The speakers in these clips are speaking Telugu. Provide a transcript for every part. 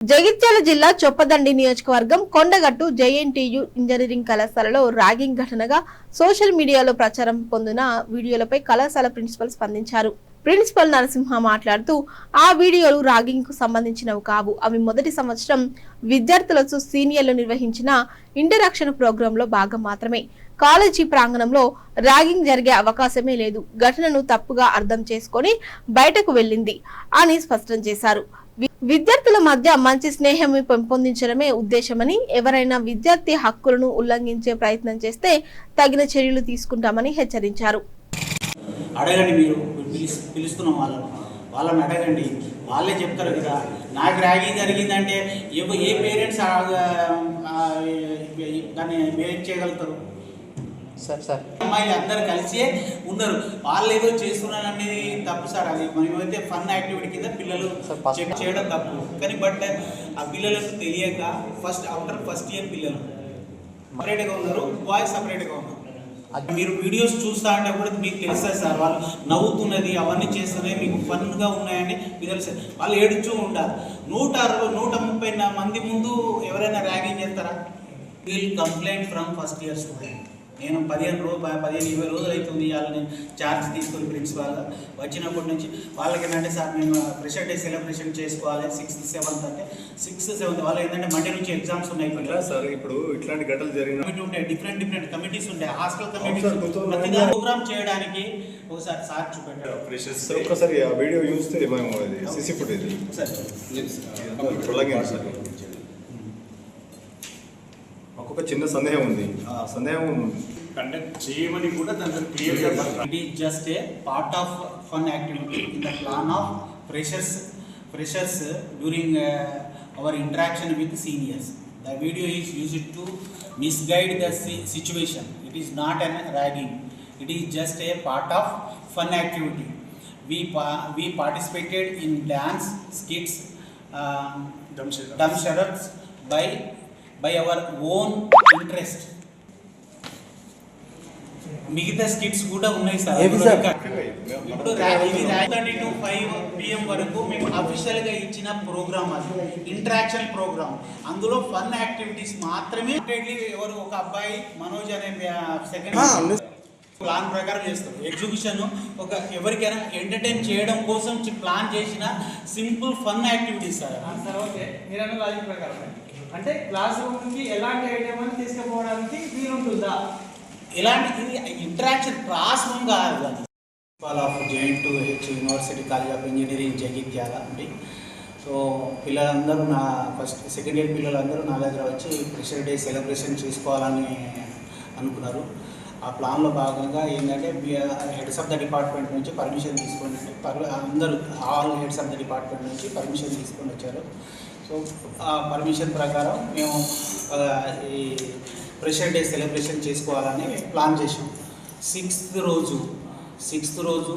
జగిత్యాల జిల్లా చొప్పదండి నియోజకవర్గం కొండగట్టు జేఎన్టీయు ఇంజనీరింగ్ కళాశాలలో ర్యాగింగ్ ఘటనగా సోషల్ మీడియాలో ప్రచారం పొందిన వీడియోలపై కళాశాల ప్రిన్సిపల్ స్పందించారు. ప్రిన్సిపల్ నరసింహ మాట్లాడుతూ ఆ వీడియోలు ర్యాగింగ్కు సంబంధించినవి కావు. అవి మొదటి సంవత్సరం విద్యార్థులతో సీనియర్లు నిర్వహించిన ఇంటరాక్షన్ ప్రోగ్రామ్లో భాగం మాత్రమే. కాలేజీ ప్రాంగణంలో ర్యాగింగ్ జరిగే అవకాశమే లేదు. ఘటనను తప్పుగా అర్థం చేసుకొని బయటకు వెళ్ళింది అని స్పష్టం చేశారు. విద్యార్థుల మధ్య మంచి స్నేహం పెంపొందించడమే ఉద్దేశమని ఎవరైనా విద్యార్థి హక్కులను ఉల్లంఘించే ప్రయత్నం చేస్తే తగిన చర్యలు తీసుకుంటామని హెచ్చరించారు. అడగండి మీరు పిలిస్ పిలుస్తున్నాం వాళ్ళని. వాళ్ళని అడగండి. వాళ్ళే చెప్తారు కదా నాకు ర్యాగింగ్ జరిగిందంటే ఏ ఏ పేరెంట్స్ దాన్ని మేనేజ్ చేయగలుగుతారు? Sir sir. అమ్మాయిలు అందరు కలిసి ఉన్నారు. వాళ్ళు ఏదో చేస్తున్నారు అనేది తప్పు సార్ అది. మనమైతే ఫన్ యాక్టివిటీ కింద పిల్లలు చెక్ చేయడం తప్పు. కానీ బట్ ఆ పిల్లలకు తెలియక ఫస్ట్ ఆఫ్టర్ ఫస్ట్ ఇయర్ పిల్లలు సపరేట్గా ఉన్నారు. బాయ్స్ సపరేట్గా ఉన్నారు. అది- మీరు వీడియోస్ చూస్తా అంటే కూడా మీకు తెలుస్తుంది సార్? వాళ్ళు నవ్వుతున్నది అవన్నీ చేస్తున్నది మీకు ఫన్గా ఉన్నాయని మీకు తెలుసు వాళ్ళు ఏడుచూ ఉంటారు. నూట అరవై నూట ముప్పై మంది ముందు ఎవరైనా ర్యాగింగ్ చేస్తారా? We'll complaint from first year student నేను పదిహేను రోజు పదిహేను ఇరవై రోజులు అవుతుంది వాళ్ళని ఛార్జ్ తీసుకొని ప్రిన్సిపాల్ వచ్చినప్పటి నుంచి వాళ్ళకి ఏంటంటే సార్ మేము ప్రెషర్ డే సెలబ్రేషన్ చేసుకోవాలి సిక్స్త్ సెవెంత్ అంటే సిక్స్త్ సెవెంత్ వాళ్ళు ఏంటంటే మండే నుంచి ఎగ్జామ్స్ ఉన్నాయి పిల్లలు సార్? ఇప్పుడు ఇట్లాంటి ఘటనలు జరిగిన ఉంటాయి డిఫరెంట్ డిఫరెంట్ కమిటీస్ ఉంటాయి హాస్టల్ కమిటీస్ ప్రోగ్రామ్ చేయడానికి ఒకసారి సార్ చూపెట్టారు. సార్ ఒక్కసారి ఆ వీడియో చూస్తే మేము అది సిసి ఫుటేజ్ సార్. చిన్న సందేహం ఉంది. ఆ సందేహం కండక్ట్ చేయమని కూడా దాంట్లో క్లియర్గా it is just a part of fun activity in the plan of freshers freshers during our interaction with seniors the video is used to misguide the situation it is not an ragging it is just a part of fun activity we pa- we participated in dance skits um, Dumb by by our own interest. మిగతా స్కిట్స్ కూడా ఉన్నాయి సార్? ఇప్పుడు ఇది థర్టీ టు ఫైవ్ పిఎం వరకు మేము అఫీషియల్గా ఇచ్చిన ప్రోగ్రామ్ అది. ఇంటరాక్షన్ ప్రోగ్రామ్ అందులో ఫన్ యాక్టివిటీస్ మాత్రమే ఎవరు ఒక అబ్బాయి మనోజ్ అనే సెకండ్ ప్లాన్ ప్రకారం చేస్తాం ఎగ్జిబిషన్ ఒక ఎవరికైనా ఎంటర్టైన్ చేయడం కోసం ప్లాన్ చేసిన simple fun activities sir. Sir okay. మీరు అన్న లాజిక్ ప్రకారం. అంటే క్లాస్ రూమ్కి ఎలాంటి ఐటమ్ తీసుకుపోవడానికి వీలుంటుందా ఇలాంటి ఇది ఇంటరాక్షన్ క్లాస్ రూమ్ కాదు అది. Principal of JNT U H university college of engineering Jagtial అండి. సో పిల్లలందరూ నా ఫస్ట్ సెకండ్ ఇయర్ పిల్లలందరూ నా దగ్గర వచ్చి ప్రెషర్ డే సెలబ్రేషన్ చేసుకోవాలని అనుకున్నారు. ఆ ప్లాన్లో భాగంగా ఏంటంటే హెడ్స్ ఆఫ్ ద డిపార్ట్మెంట్ నుంచి పర్మిషన్ తీసుకొని పర్ అందరూ all heads of the department నుంచి పర్మిషన్ తీసుకొని వచ్చారు. సో ఆ పర్మిషన్ ప్రకారం మేము ఈ ప్రెషర్ డే సెలబ్రేషన్ చేసుకోవాలని ప్లాన్ చేసాం సిక్స్త్ రోజు సిక్స్త్ రోజు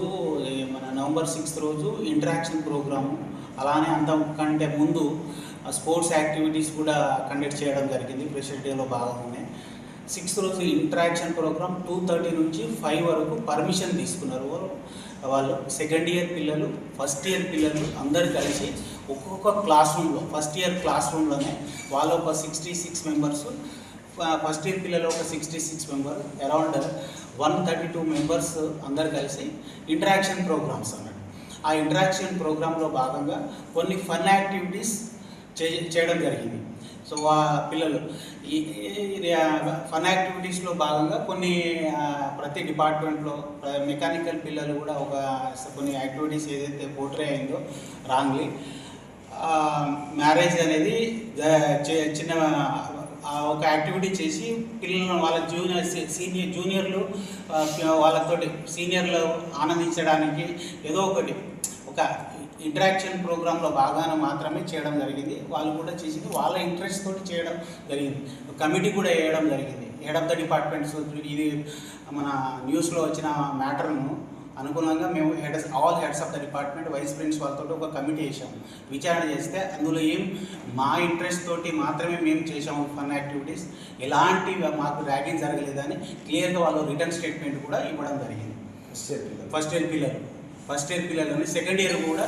మన నవంబర్ సిక్స్త్ రోజు ఇంటరాక్షన్ ప్రోగ్రాము అలానే అంతకంటే ముందు స్పోర్ట్స్ యాక్టివిటీస్ కూడా కండక్ట్ చేయడం జరిగింది. ప్రెషర్ డేలో భాగంగానే. సిక్స్త్ రోజు ఇంటరాక్షన్ ప్రోగ్రామ్ టూ థర్టీ నుంచి ఫైవ్ వరకు పర్మిషన్ తీసుకున్నారు. వాళ్ళు వాళ్ళు సెకండ్ ఇయర్ పిల్లలు ఫస్ట్ ఇయర్ పిల్లలు అందరు కలిసి ఒక్కొక్క క్లాస్ రూమ్లో ఫస్ట్ ఇయర్ క్లాస్ రూమ్లోనే వాళ్ళు ఒక sixty six members first year పిల్లలు ఒక sixty six member around one thirty two members అందరు కలిసి ఇంటరాక్షన్ ప్రోగ్రామ్స్ అన్నాడు ఆ ఇంటరాక్షన్ ప్రోగ్రాంలో భాగంగా కొన్ని ఫన్ యాక్టివిటీస్ చేయడం జరిగింది. సో ఆ పిల్లలు. ఈ ఫన్ యాక్టివిటీస్లో భాగంగా కొన్ని ప్రతి డిపార్ట్మెంట్లో మెకానికల్ పిల్లలు కూడా ఒక కొన్ని యాక్టివిటీస్ ఏదైతే పోర్ట్రే అయిందో రాంగ్లీ మ్యారేజ్ అనేది చిన్న ఒక యాక్టివిటీ చేసి పిల్లలను వాళ్ళ జూనియర్ సీనియర్ జూనియర్లు వాళ్ళతోటి సీనియర్లు ఆనందించడానికి ఏదో ఒకటి ఒక ఇంటరాక్షన్ ప్రోగ్రాంలో భాగాన మాత్రమే చేయడం జరిగింది. వాళ్ళు కూడా చేసింది. వాళ్ళ ఇంట్రెస్ట్ తోటి చేయడం జరిగింది. కమిటీ కూడా వేయడం జరిగింది. హెడ్ ఆఫ్ ద డిపార్ట్మెంట్స్ ఇది మన న్యూస్లో వచ్చిన మ్యాటర్ను అనుగుణంగా మేము head all heads of the department vice principal తోటి ఒక కమిటీ వేసాం విచారణ చేస్తే అందులో ఏం మా ఇంట్రెస్ట్ తోటి మాత్రమే మేము చేసాము ఫన్ యాక్టివిటీస్ ఎలాంటి మాకు ర్యాగింగ్ జరగలేదని క్లియర్గా వాళ్ళు రిటర్న్ స్టేట్మెంట్ కూడా ఇవ్వడం జరిగింది. ఫస్ట్ ఇయర్ పిల్లలు. ఫస్ట్ ఇయర్ పిల్లలని సెకండ్ ఇయర్ కూడా